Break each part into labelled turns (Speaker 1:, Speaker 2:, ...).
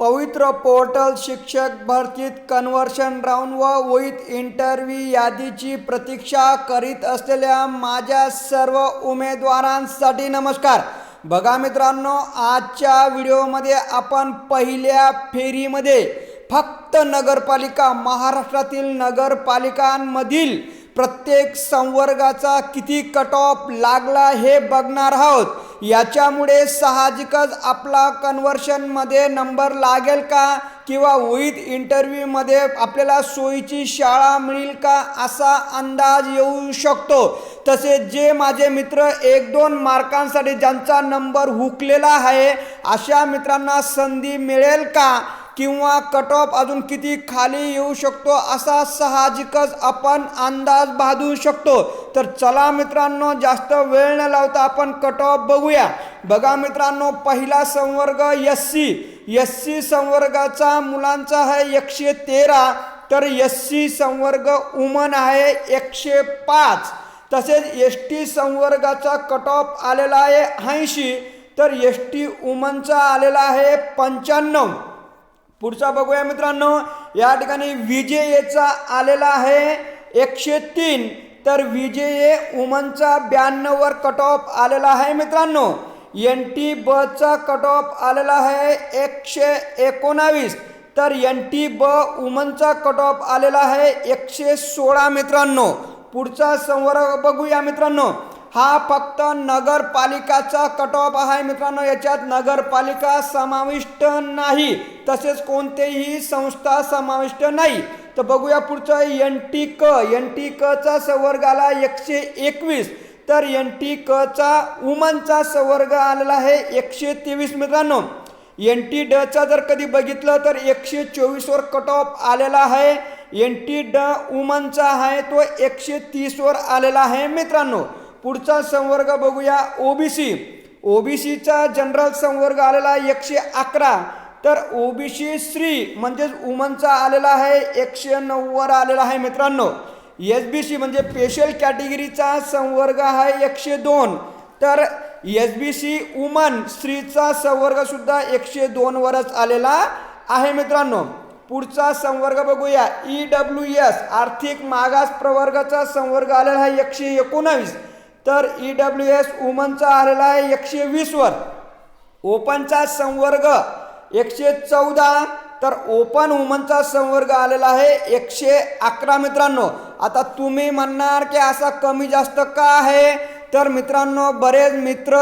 Speaker 1: पवित्र पोर्टल शिक्षक भरतीत कन्व्हर्शन राऊंड व विथ इंटरव्ह्यू यादीची प्रतीक्षा करीत असलेल्या माझ्या सर्व उमेदवारांसाठी नमस्कार. बघा मित्रांनो आजच्या व्हिडिओमध्ये आपण पहिल्या फेरीमध्ये फक्त नगरपालिका महाराष्ट्रातील नगरपालिकांमधील प्रत्येक संवर्गाचा किती कट ऑफ लागला हे बघणार आहोत. याच्यामुळे साहजिकच आपला कन्व्हर्शनमध्ये नंबर लागेल का? किंवा विथ इंटरव्ह्यूमध्ये आपल्याला सोयीची शाळा मिळेल का? असा अंदाज येऊ शकतो. तसेच जे माझे मित्र एक दोन मार्कांसाठी ज्यांचा नंबर हुकलेला आहे अशा मित्रांना संधी मिळेल का? किंवा कट ऑफ अजून किती खाली येऊ शकतो? असा साहजिकच आपण अंदाज बांधू शकतो. तर चला मित्रांनो जास्त वेळ न लावता आपण कट ऑफ बघूया. बघा मित्रांनो पहिला संवर्ग एस सी एस सी संवर्गाचा मुलांचा आहे एकशे तेरा तर एस सी संवर्ग उमन आहे एकशे पाच. तसेच एस टी संवर्गाचा कट ऑफ आलेला आहे ऐंशी तर एस टी उमनचा आलेला आहे पंच्याण्णव. पुढचा बघूया मित्रांनो या ठिकाणी विजेचा आलेला आहे एकशे तीन तर विजे उमनचा ब्याण्णववर कट ऑफ आलेला आहे मित्रांनो. एन टी बचा कट ऑफ आलेला आहे एकशे एकोणावीस. तर एन टी ब उमनचा कट ऑफ आलेला आहे एकशे सोळा मित्रांनो. पुढचा संवर्ग बघूया मित्रांनो. हा फक्त नगरपालिकाचा कट ऑफ आहे मित्रांनो. याच्यात नगरपालिका समाविष्ट नाही. तसेच कोणतेही संस्था समाविष्ट नाही. तर बघूया पुढचं एन टी क. एन टी कचा संवर्ग आला एकशे एकवीस. तर एन टी कचा उमनचा संवर्ग आलेला आहे एकशे तेवीस मित्रांनो. एन टी डचा जर कधी बघितलं तर एकशे चोवीसवर कट ऑफ आलेला आहे. एन टी ड उमनचा आहे तो एकशे तीसवर आलेला आहे मित्रांनो. पुढचा संवर्ग बघूया ओबीसी ओबीसीचा जनरल संवर्ग आलेला एकशे अकरा. तर ओबीसी श्री म्हणजेच उमनचा आलेला आहे एकशे नव्वद आलेला आहे मित्रांनो. एस बी सी म्हणजे स्पेशल कॅटेगरीचा संवर्ग आहे एकशे दोन. तर एस बी सी वुमन स्त्रीचा संवर्गसुद्धा एकशे दोनवरच आलेला आहे मित्रांनो. पुढचा संवर्ग बघूया. ई डब्ल्यू एस आर्थिक मागास प्रवर्गाचा संवर्ग आलेला आहे एकशे एकोणावीस. तर ई डब्ल्यू एस वुमनचा आलेला आहे एकशे वीसवर. ओपनचा संवर्ग एकशे चौदा तर ओपन वुमनचा संवर्ग आलेला आहे एकशे अकरा मित्रांनो. आता तुम्ही म्हणणार की असा कमी जास्त का आहे? तर मित्रांनो बरेच मित्र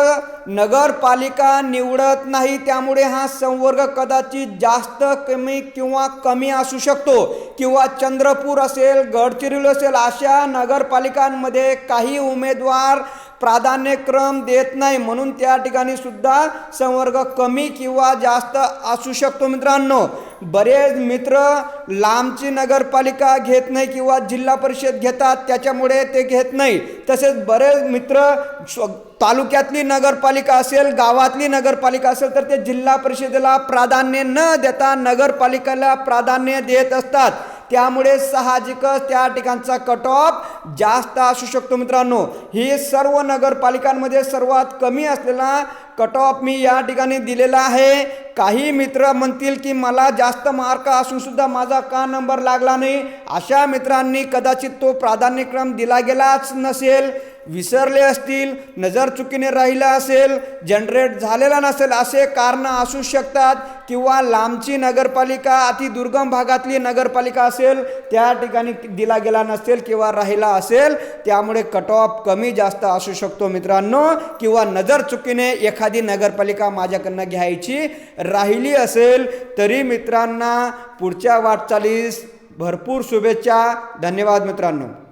Speaker 1: नगरपालिका निवडत नाही त्यामुळे हा संवर्ग कदाचित जास्त कमी किंवा कमी असू शकतो. किंवा चंद्रपूर असेल गडचिरोली असेल अशा नगरपालिकांमध्ये काही उमेदवार प्राधान्यक्रम देत नाही. म्हणून त्या ठिकाणी सुद्धा संवर्ग कमी किंवा जास्त असू शकतो मित्रांनो. बरेच मित्र लांबची नगरपालिका घेत नाही किंवा जिल्हा परिषद घेतात त्याच्यामुळे ते घेत नाही. तसेच बरेच मित्र स्व- तालुक्यातली नगरपालिका असेल गावातली नगरपालिका असेल तर ते जिल्हा परिषदेला प्राधान्य न देता नगरपालिकेला प्राधान्य देत असतात. त्यामुळे साहजिकच त्या ठिकाणचा कट ऑफ जास्त असू शकतो मित्रांनो. ही सर्व नगरपालिकांमध्ये सर्वात कमी असलेला कट ऑफ मी या ठिकाणी दिलेला आहे. काही मित्र म्हणतील की मला जास्त मार्क असून सुद्धा माझा का नंबर लागला नाही? अशा मित्रांनी कदाचित तो प्राधान्यक्रम दिला गेलाच नसेल. विसरले असतील नजर चुकीने राहिला असेल जनरेट झालेला नसेल असे कारणं असू शकतात. किंवा लांबची नगरपालिका अति दुर्गम भागातली नगरपालिका असेल त्या ठिकाणी दिला गेला नसेल किंवा राहिला असेल त्यामुळे कट ऑफ कमी जास्त असू शकतो मित्रांनो. किंवा नजर चुकीने एखादी नगरपालिका माझ्याकडनं घ्यायची राहिली असेल तरी मित्रांना पुढच्या वाटचालीस भरपूर शुभेच्छा. धन्यवाद मित्रांनो.